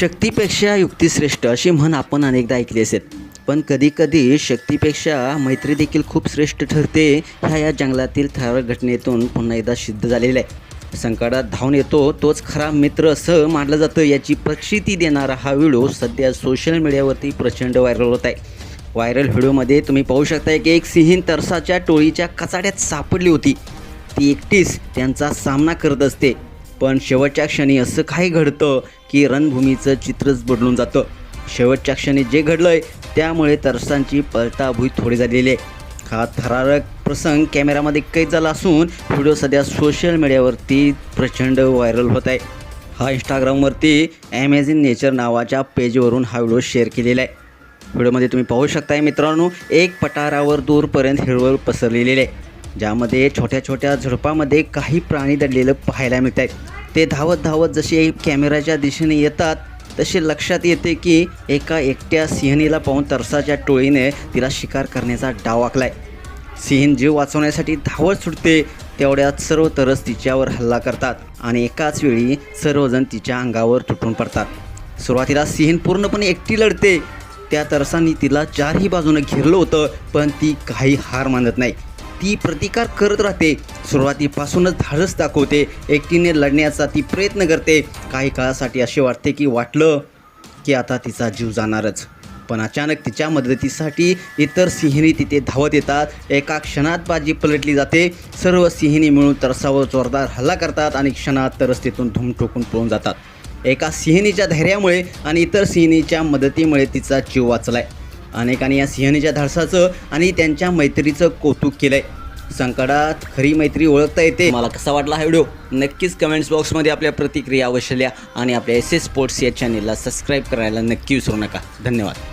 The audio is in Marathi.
शक्तीपेक्षा युक्ती श्रेष्ठ अशी म्हण आपण अनेकदा ऐकली असेल. पण कधीकधी शक्तीपेक्षा मैत्री देखील खूप श्रेष्ठ ठरते ह्या या जंगलातील ठराविक घटनेतून पुन्हा एकदा सिद्ध झालेलं आहे. संकटात धावून येतो तोच खरा मित्र असं मानलं जातं याची प्रक्षिती देणारा हा व्हिडिओ सध्या सोशल मीडियावरती प्रचंड व्हायरल होत आहे. व्हायरल व्हिडिओमध्ये तुम्ही पाहू शकताय की एक सिंहीण तरसाच्या टोळीच्या कचाड्यात सापडली होती. ती एकटीच त्यांचा सामना करत असते. पण शेवटच्या क्षणी असं काही घडतं की रणभूमीचं चित्रच बदलून जातं. शेवटच्या क्षणी जे घडलंय त्यामुळे तरसांची पलटाभूई थोडी झालेली आहे. हा थरारक प्रसंग कॅमेरामध्ये कैद झाला असून व्हिडिओ सध्या सोशल मीडियावरती प्रचंड व्हायरल होत आहे. हा इंस्टाग्रामवरती ॲमेझिन नेचर नावाच्या पेजवरून हा व्हिडिओ शेअर केलेला आहे. व्हिडिओमध्ये तुम्ही पाहू शकताय मित्रांनो एक पठारावर दूरपर्यंत हिरवळ पसरलेली आहे. ज्यामध्ये छोट्या छोट्या झुडपामध्ये काही प्राणी दडलेलं पाहायला मिळत आहेत ते धावत धावत जसे कॅमेराच्या दिशेने येतात तसे लक्षात येते की एका एकट्या सिंहणीला पाहून तरसाच्या टोळीने तिला शिकार करण्याचा डाव आखलाय. सिंह जीव वाचवण्यासाठी धावत सुटते तेवढ्यात सर्व तरस तिच्यावर हल्ला करतात आणि एकाच वेळी सर्वजण तिच्या अंगावर तुटून पडतात. सुरुवातीला सिंह पूर्णपणे एकटी लढते. त्या तरसांनी तिला चारही बाजूनं घेरलं होतं पण ती काही हार मानत नाही. ती प्रतिकार करत राहते. सुरुवातीपासूनच धाडस दाखवते. एकटीने लढण्याचा ती प्रयत्न करते. काही काळासाठी असे वाटते की वाटलं की आता तिचा जीव जाणारच. पण अचानक तिच्या मदतीसाठी इतर सिंहिणी तिथे धावत येतात. एका क्षणात बाजी पलटली जाते. सर्व सिंहिणी मिळून तरसावर जोरदार हल्ला करतात आणि क्षणात तरस तिथून धूम ठोकून पळून जातात. एका सिंहिणीच्या धैर्यामुळे आणि इतर सिंहिणीच्या मदतीमुळे तिचा जीव वाचलाय. अनेकांनी या सिंहणीच्या धाडसाचं आणि त्यांच्या मैत्रीचं कौतुक केलंय. संकटात खरी मैत्री ओळखता येते. मला कसा वाटला हा व्हिडिओ? नक्कीच कमेंट्स बॉक्समध्ये आपल्या प्रतिक्रिया अवश्य लिहा आणि आपल्या एस एस स्पोर्ट्स या चॅनेलला सबस्क्राईब करायला नक्की विसरू नका. धन्यवाद.